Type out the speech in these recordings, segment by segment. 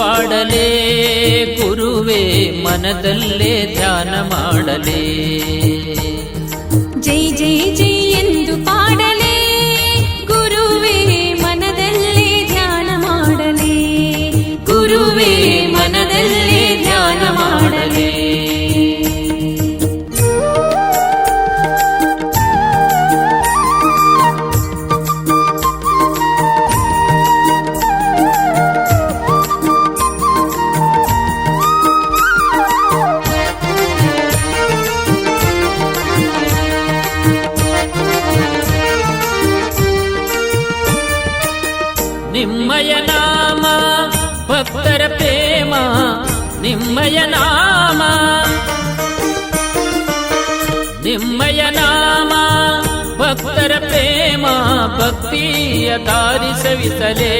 ಪಾಡಲೇ ಗುರುವೇ ಮನದಲ್ಲೇ ಧ್ಯಾನ ಮಾಡಲೇ. ಭಕ್ತಿಯ ದಾರಿ ಸವಿಸಲೇ.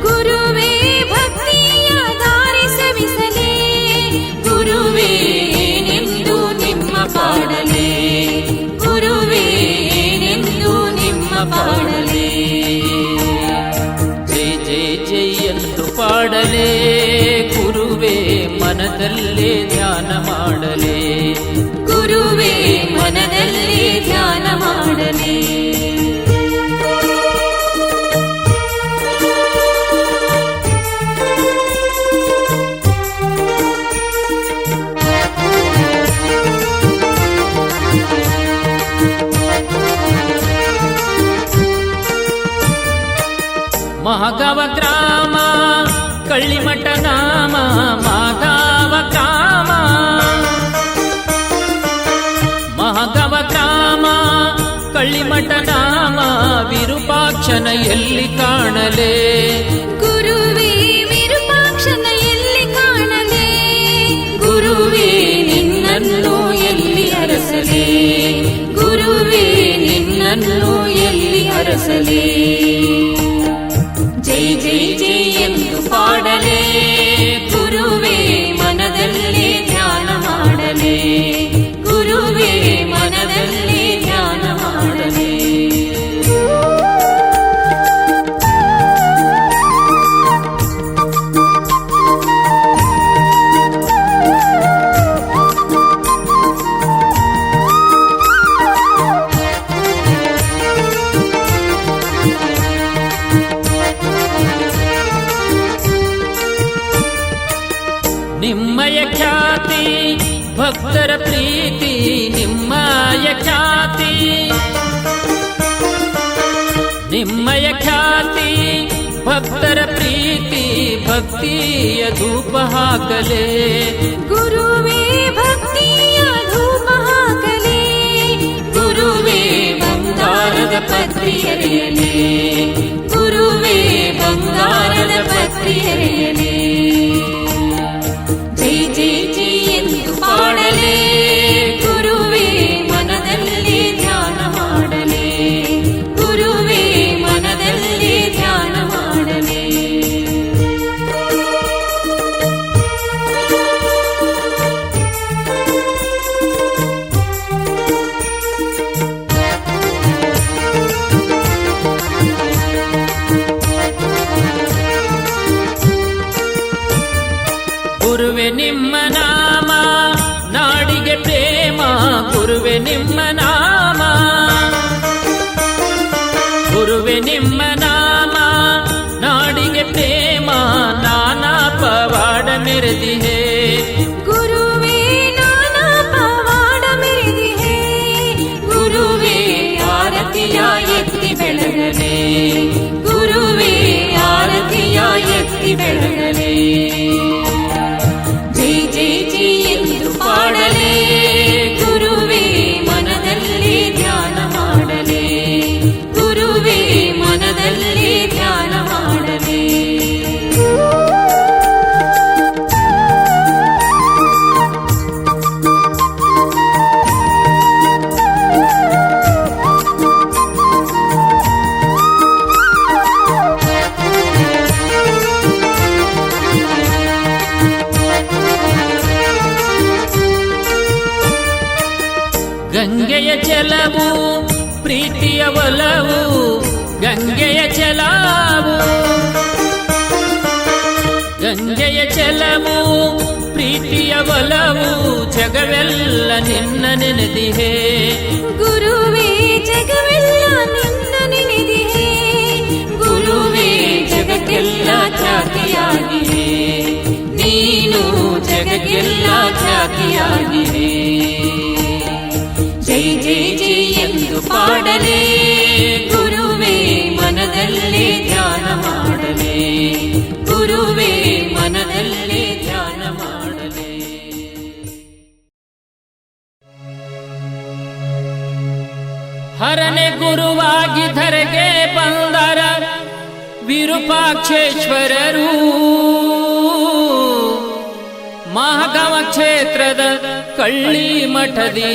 ಗುರುವೇ ಭಕ್ತಿಯ ದಾರಿ ಸವಿಸಲೇ. ಗುರುವೇ ನಿಂದು ನಿಮ್ಮ ಪಾಡಲೇ. ಗುರುವೇ ನಿಂದು ನಿಮ್ಮ ಪಾಡಲೇ. ಜೈ ಜೈ ಜೈ ಎಂದು ಪಾಡಲೇ. ಗುರುವೇ ಮನದಲ್ಲೇ ಧ್ಯಾನ ಮಾಡಲೇ. ಗುರುವೇ ಮನದಲ್ಲಿ ಧ್ಯಾನ ಮಾಡಲೇ. ಮಹಗವ ಗ್ರಾಮ, ಕಳ್ಳಿಮಠ ನಾಮ, ಮಾಧವ ಗ್ರಾಮ. ಮಹಗವ ಗ್ರಾಮ, ಕಳ್ಳಿಮಠ ನಾಮ ವಿರೂಪಾಕ್ಷನ ಎಲ್ಲಿ ಕಾಣಲೇ. ಗುರುವೇ ವಿರೂಪಾಕ್ಷನ ಎಲ್ಲಿ ಕಾಣಲೇ. ಗುರುವೇ, ನಿನ್ನನ್ನು ಎಲ್ಲಿ ಅರಸಲೇ. ಗುರುವೇ, ನಿನ್ನನ್ನು ಎಲ್ಲಿ ಅರಸಲೇ. ಪಾಡಲೇ ನಿಮ್ಮಯ ಖ್ಯಾತಿ, ಭಕ್ತರ ಪ್ರೀತಿ, ನಿಮ್ಮಯ ಖ್ಯಾತಿ. ನಿಮ್ಮಯ ಖ್ಯಾತಿ, ಭಕ್ತರ ಪ್ರೀತಿ, ಭಕ್ತಿಯ ಧೂಪ ಹಾಕಲೇ. ಗುರುವೇ, ಭಕ್ತಿಯ ಧೂಪ ಹಾಕಲೇ. ಗುರುವೇ, ಬಂಗಾರದ ಪತ್ರಿಯರೆಯಲೇ ಗುರುವೇ, ಬಂಗಾರದ ಪತ್ರಿಯರೆಯಲೇ ಎತ್ತಿ ನಿನ್ನ ನೆನೆದಿಹೇ ಗುರುವೇ ಜಗವೆಲ್ಲ ನಿನ್ನ ನೆನೆದಿದೆ ಗುರುವೇ ಜಗಕ್ಕೆಲ್ಲ ಖ್ಯಾತಿಯಾಗಿದೆ ನೀನು ಜಗಕ್ಕೆಲ್ಲ ಖ್ಯಾತಿಯಾಗಿದೆ ಜೈ ಜೈ ಜೈ ಎಂದು ಪಾಡಲೇ ಗುರುವೇ ಮನದಲ್ಲೇ ಧ್ಯಾನ ಮಾಡಲೇ ಗುರುವೇ ಮನದಲ್ಲೇ ಗುರುವಾಗಿ ಧರೆಗೆ ಬಂದರ ವಿರೂಪಾಕ್ಷೇಶ್ವರರು ಮಹಾಗಮ ಕ್ಷೇತ್ರದ ಕಳ್ಳಿ ಮಠದಿ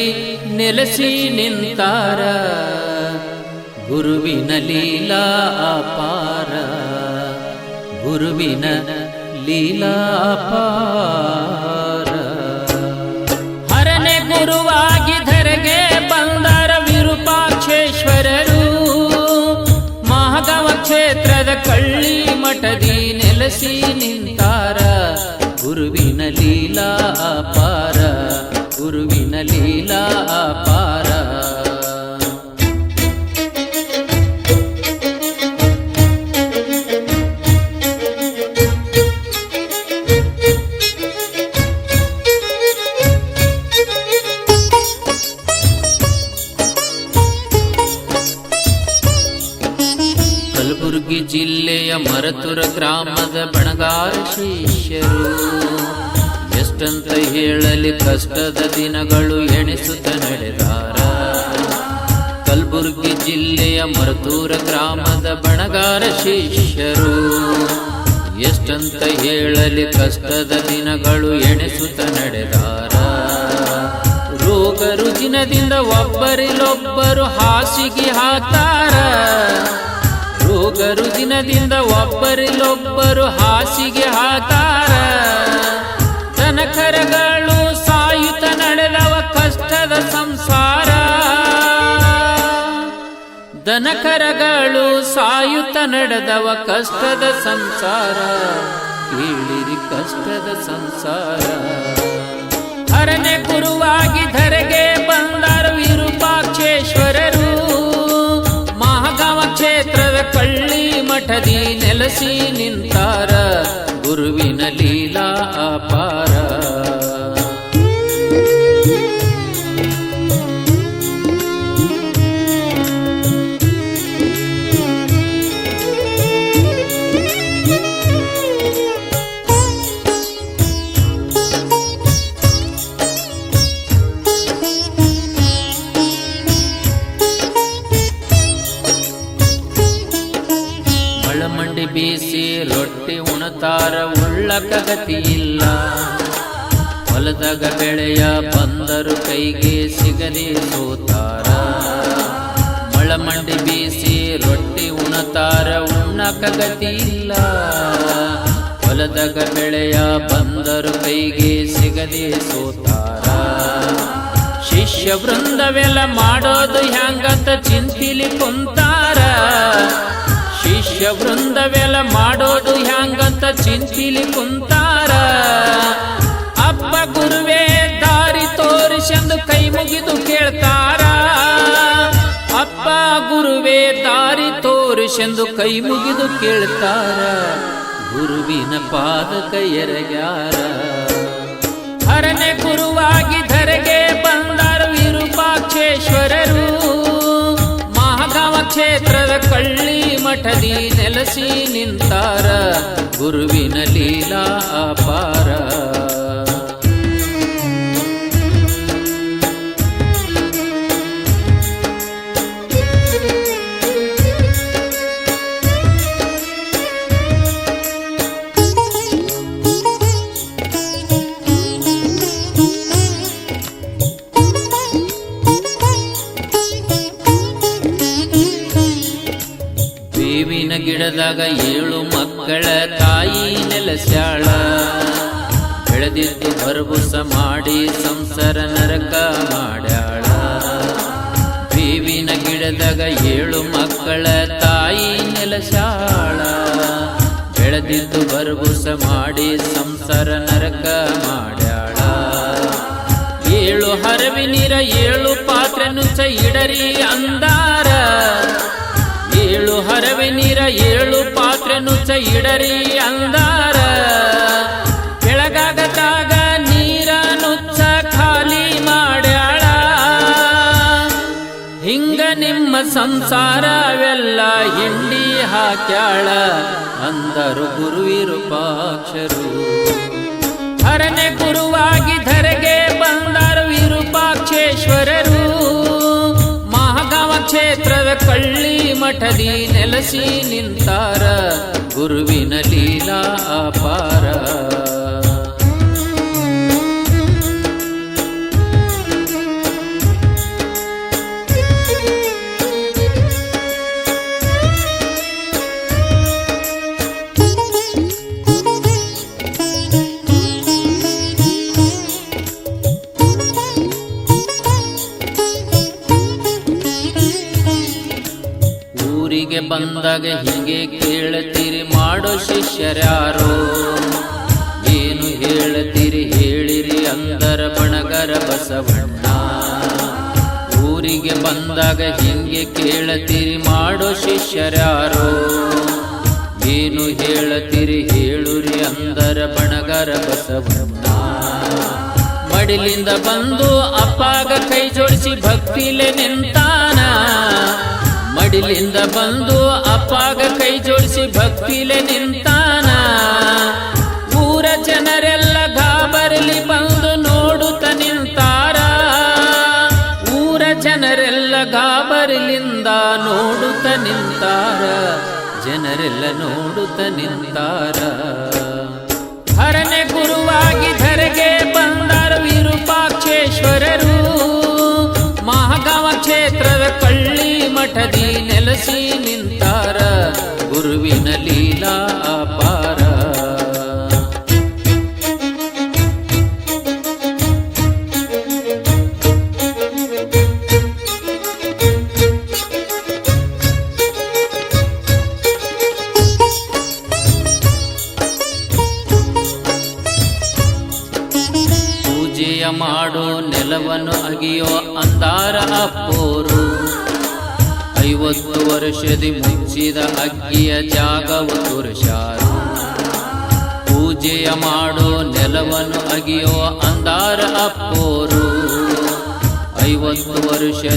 ನೆಲೆಸಿ ನಿಂತಾರ ಗುರುವಿನ ಲೀಲಾ ಅಪಾರ ಗುರುವಿನ ಲೀಲಾ ಅಪಾರ ಮಠದಿ ನೆಲೆಸಿ ನಿಂತಾರ. ಗುರುವಿನ ಲೀಲಾ ಅಪಾರ. ಗುರುವಿನ ಲೀಲಾ ಅಪಾರ. ಕಲಬುರಗಿ ಜಿಲ್ಲೆಯ ಮರತುರ ಗ್ರಾಮದ ಬಣಗಾರ ಶಿಷ್ಯರು. ಎಷ್ಟಂತ ಹೇಳಲಿ ಕಷ್ಟದ ದಿನಗಳು ಎಣಿಸುತ್ತ ನಡೆದಾರ. ಕಲಬುರಗಿ ಜಿಲ್ಲೆಯ ಮರತೂರ ಗ್ರಾಮದ ಬಣಗಾರ ಶಿಷ್ಯರು. ಎಷ್ಟಂತ ಹೇಳಲಿ ಕಷ್ಟದ ದಿನಗಳು ಎಣಿಸುತ್ತ ನಡೆದಾರ. ರೋಗ ರುಜಿನದಿಂದ ಒಬ್ಬರಿಲೊಬ್ಬರು ಹಾಸಿಗೆ ಹಾಕ್ತಾರ. ರೋಗ ದಿನದಿಂದ ಒಬ್ಬರಿಲೊಬ್ಬರು ಹಾಸಿಗೆ ಹಾಕ್ತಾರ ದನಕರಗಳು ಸಾಯುತ ನಡೆದವ ಕಷ್ಟದ ಸಂಸಾರ. ದನಕರಗಳು ಸಾಯುತ ನಡೆದವ ಕಷ್ಟದ ಸಂಸಾರ. ಕೇಳಿರಿ ಕಷ್ಟದ ಸಂಸಾರ. ಹರನೆ ಗುರುವಾಗಿ ಧರೆಗೆ ಮಠದಿ ನೆಲೆಸಿ ನಿಂತಾರ ಗುರುವಿನ ಲೀಲಾ ಬೀಸಿ ರೊಟ್ಟಿ ಉಣತಾರ ಉಳ್ಳಕ ಗತಿ ಇಲ್ಲ ಹೊಲದಾಗ ಬೆಳೆಯ ಬಂದರು ಕೈಗೆ ಸಿಗದೆ ಸೋತಾರ. ಮಳಮಂಡಿ ಬೀಸಿ ರೊಟ್ಟಿ ಉಣತಾರ ಉಣ್ಣಕ ಗತಿ ಇಲ್ಲ ಹೊಲದಾಗ ಬೆಳೆಯ ಬಂದರು ಕೈಗೆ ಸಿಗದೆ ಸೋತಾರ. ಶಿಷ್ಯ ವೃಂದವೆಲ್ಲ ಮಾಡೋದು ಹ್ಯಾಂಗಂತ ಚಿಂತಿಲಿ ಕುಂತಾರ. ಶಿಷ್ಯ ವೃಂದವೆಲ್ಲ ಮಾಡೋದು ಹ್ಯಾಂಗಂತ ಚಿಂತಿಲಿ ಕುಂತಾರ. ಅಪ್ಪ ಗುರುವೇ, ದಾರಿ ತೋರಿಸೆಂದು ಕೈ ಮುಗಿದು ಕೇಳ್ತಾರ. ಅಪ್ಪ ಗುರುವೇ, ದಾರಿ ತೋರಿಸೆಂದು ಕೈ ಮುಗಿದು ಕೇಳ್ತಾರ. ಗುರುವಿನ ಪಾದ ಕೈಯರಗ್ಯಾರ ಹರನೆ ಗುರುವಾಗಿ ಧರೆಗೆ ಬಂದರು ವಿರೂಪಾಕ್ಷೇಶ್ವರರು ಕ್ಷೇತ್ರದ ಕಳ್ಳಿ ಮಠದಿ ನೆಲಸಿ ನಿಂತಾರ ಗುರುವಿನ ಲೀಲಾ ಅಪಾರ. ಗಿಡದಾಗ ಏಳು ಮಕ್ಕಳ ತಾಯಿ ನೆಲೆಸ್ಯಾಳ. ಬೆಳೆದಿದ್ದು ಭರಭುಸ ಮಾಡಿ ಸಂಸಾರ ನರಕ ಮಾಡ್ಯಾಳ. ಬೇವಿನ ಗಿಡದಾಗ ಏಳು ಮಕ್ಕಳ ತಾಯಿ ನೆಲೆಸ್ಯಾಳ. ಬೆಳೆದಿದ್ದು ಭರಭುಸ ಮಾಡಿ ಸಂಸಾರ ನರಕ ಮಾಡ್ಯಾಳ. ಏಳು ಹರವಿನಿರ ಏಳು ಪಾತ್ರನು ನುಚ್ಚ ಇಡರಿ ಏಳು ಹರವಿ ನೀರ ಏಳು ಪಾತ್ರೆ ನುಚ್ಚ ಇಡರಿ ಅಂದಾರ. ಕೆಳಗಾಗತಾಗ ನೀರ ನುಚ್ಚ ಖಾಲಿ ಮಾಡ್ಯಾಳ. ಹಿಂಗ ನಿಮ್ಮ ಸಂಸಾರವೆಲ್ಲ ಹಿಂಡಿ ಹಾಕ್ಯಾಳ ಅಂದರು ಗುರುವಿರುಪಾಕ್ಷರು ಹರನೆ ಗುರುವಾಗಿ ಮಠದಿ ನೆಲಸಿ ನಿಂತಾರ ಗುರುವಿನ ಲೀಲಾ ಅಪಾರ. ಬಸವಣ್ಣ. ಊರಿಗೆ ಬಂದಾಗ ಹಿಂಗೆ ಕೇಳತೀರಿ, ಮಾಡೋ ಶಿಷ್ಯರಾರೋ ಏನು ಹೇಳತೀರಿ ಹೇಳುರಿ ಅಂದರ ಬಣಗರ ಬಸವಣ್ಣ. ಮಡಿಲಿಂದ ಬಂದು ಅಪ್ಪಾಗ ಕೈ ಜೋಡಿಸಿ ಭಕ್ತಿಲೆ ನಿಂತಾನ. ಮಡಿಲಿಂದ ಬಂದು ಅಪ್ಪಾಗ ಕೈ ಜೋಡಿಸಿ ಭಕ್ತಿಲೆ ನಿಂತಾನ. ನಿಂತಾರ, ಜನರೆಲ್ಲ ನೋಡುತ್ತ ನಿಂತಾರ. ಹರನೆ ಗುರುವಾಗಿ ಧರೆಗೆ ಬಂದರು ವಿರೂಪಾಕ್ಷೇಶ್ವರರು. ಮಹಾಗಾವ ಕ್ಷೇತ್ರದ ಕಳ್ಳಿ ಮಠದಿ ನೆಲೆಸಿ ನಿಂತಾರ. ಗುರುವಿನ ಲೀಲಾ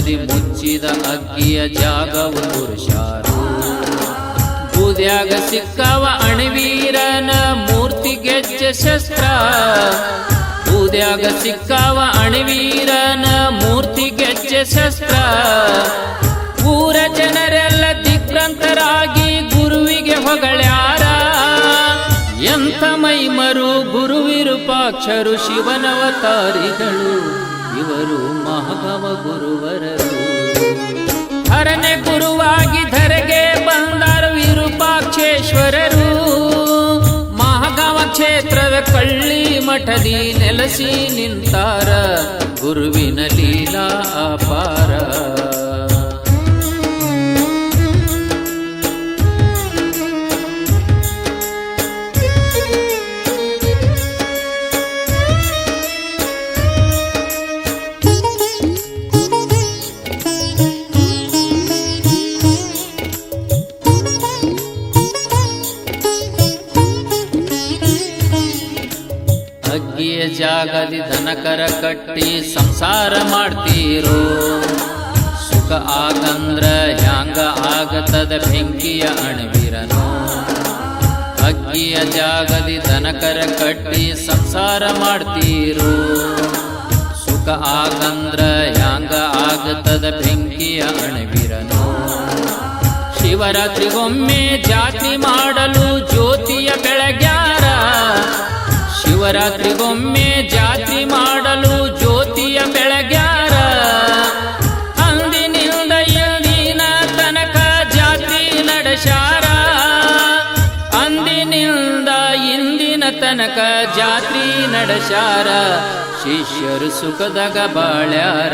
ವರ್ಷದಿ ಮುಚ್ಚಿದ ಅಗ್ಗಿಯ ಜಾಗವು ಶಾರು ಬೂದ್ಯಾಗ ಸಿಕ್ಕವ ಅಣವೀರನ ಮೂರ್ತಿ ಗೆಜ್ಜ ಶಸ್ತ್ರ. ಬೂದ್ಯಾಗ ಸಿಕ್ಕವ ಅಣವೀರನ ಮೂರ್ತಿ ಗೆಜ್ಜ ಶಸ್ತ್ರ. ಊರ ಜನರೆಲ್ಲ ದಿಗ್ರಂತರಾಗಿ ಗುರುವಿಗೆ ಹೊಗಳ್ಯಾರ. ಎಂಥ ಮೈಮರು ಗುರುವಿರುಪಾಕ್ಷರು ಶಿವನವತಾರಿಗಳು. ಇವರು ಮಹಾಗವ ಗುರುವರರು. ಹರನೆ ಗುರುವಾಗಿ ಧರೆಗೆ ಬಂದರು ವಿರೂಪಾಕ್ಷೇಶ್ವರರು. ಮಹಾಗವ ಕ್ಷೇತ್ರದ ಕಳ್ಳಿ ಮಠದಿ ನೆಲೆಸಿ ನಿಂತಾರ. ಗುರುವಿನ ಲೀಲಾ ಅಪಾರ. ಜಾಗದಿ ದನಕರ ಕಟ್ಟಿ ಸಂಸಾರ ಮಾಡ್ತೀರೋ? ಸುಖ ಆಗಂದ್ರ ಹ್ಯಾಂಗ ಆಗತದ ಬೆಂಕಿಯ ಅಣವಿರನು? ಅಗ್ಗಿಯ ಜಾಗದಿ ದನಕರ ಕಟ್ಟಿ ಸಂಸಾರ ಮಾಡ್ತೀರೋ? ಸುಖ ಆಗಂದ್ರ ಹ್ಯಾಂಗ ಆಗತದ ಬೆಂಕಿಯ ಅಣವಿರನು? ಶಿವರಾತ್ರಿಗೊಮ್ಮೆ ಜಾತಿ ಮಾಡಲು ಜ್ಯೋತಿಯ ಬೆಳಗ್ಯಾರ ಶಿವರಾತ್ರಿಗೊಮ್ಮೆ ಜಾತಿ ಮಾಡಲು ಜ್ಯೋತಿಯ ಬೆಳಗ್ಯಾರ. ಅಂದಿನಿಂದ ಇಂದಿನ ತನಕ ಜಾತಿ ನಡೆಸಾರ ಅಂದಿನಿಂದ ಇಂದಿನ ತನಕ ಜಾತ್ರಿ ನಡೆಸಾರ ಶಿಷ್ಯರು ಸುಖದಾಗ ಬಾಳ್ಯಾರ.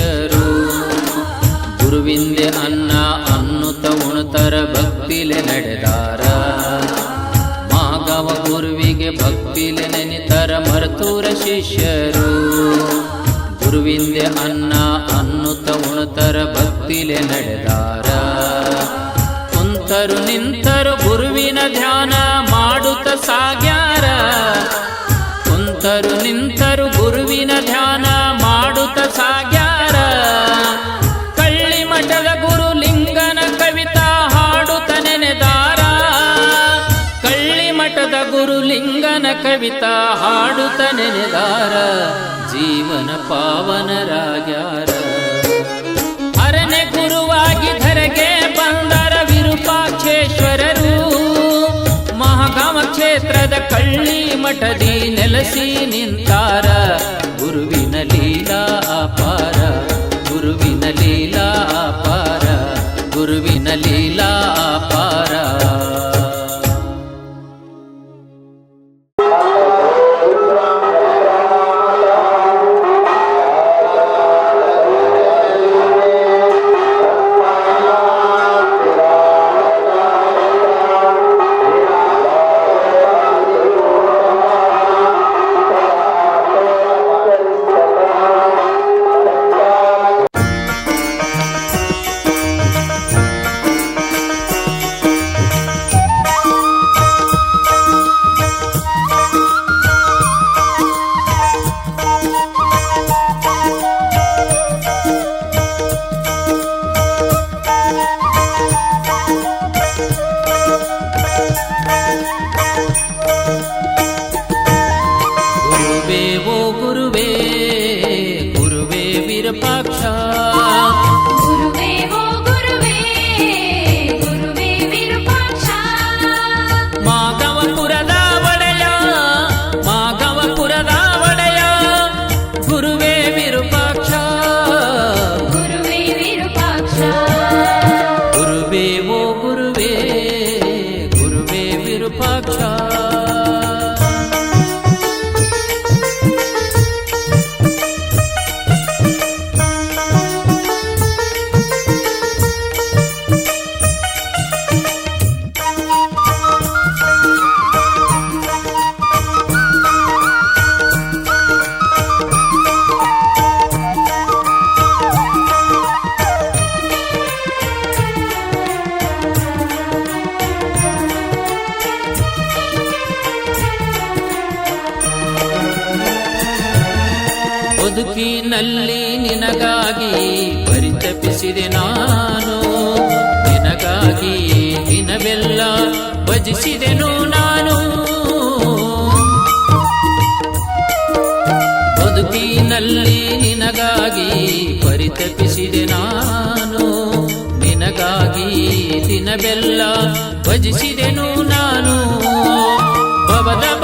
ಕವಿತ ಹಾಡುತ್ತ ನೆನೆದಾರ, ಜೀವನ ಪಾವನರಾಗ್ಯಾರ ಅರನೆ ಗುರುವಾಗಿ ಧರೆಗೆ ಬಂದರ ವಿರೂಪಾಕ್ಷೇಶ್ವರರು ಮಹಾಗಾಮ ಕ್ಷೇತ್ರದ ಕಳ್ಳಿ ಮಠದಿ ನೆಲೆಸಿ ನಿಂತಾರ. ಗುರುವಿನ ಲೀಲಾ ಅಪಾರ, ಗುರುವಿನ ಲೀಲಾ ಅಪಾರ, ಗುರುವಿನ ಲೀಲಾ ನಿನ್ನಲ್ಲಿ ನಿನಗಾಗಿ ಪರಿತಪಿಸಿದೆ ನಾನು. ನಿನಗಾಗಿ ದಿನವೆಲ್ಲ ಭಜಿಸಿದೆನು ನಾನು. ಬದುಕಿನಲ್ಲಿ ನಿನಗಾಗಿ ಪರಿತಪಿಸಿದೆ ನಾನು. ನಿನಗಾಗಿ ದಿನವೆಲ್ಲ ಭಜಿಸಿದೆನು ನಾನು. ಭವದ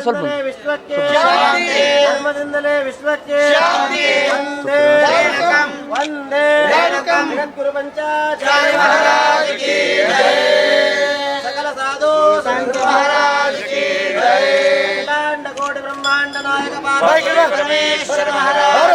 ಶ್ರೀಮಂತರೇ ಸ್ವಲ್ಪ ಸಕಲ ಸಾಧು ಸಂತ महाराज ಬ್ರಹ್ಮಾಂಡ ನಾಯಕ ಪರಮೇಶ್ವರ ಮಹಾರಾಜ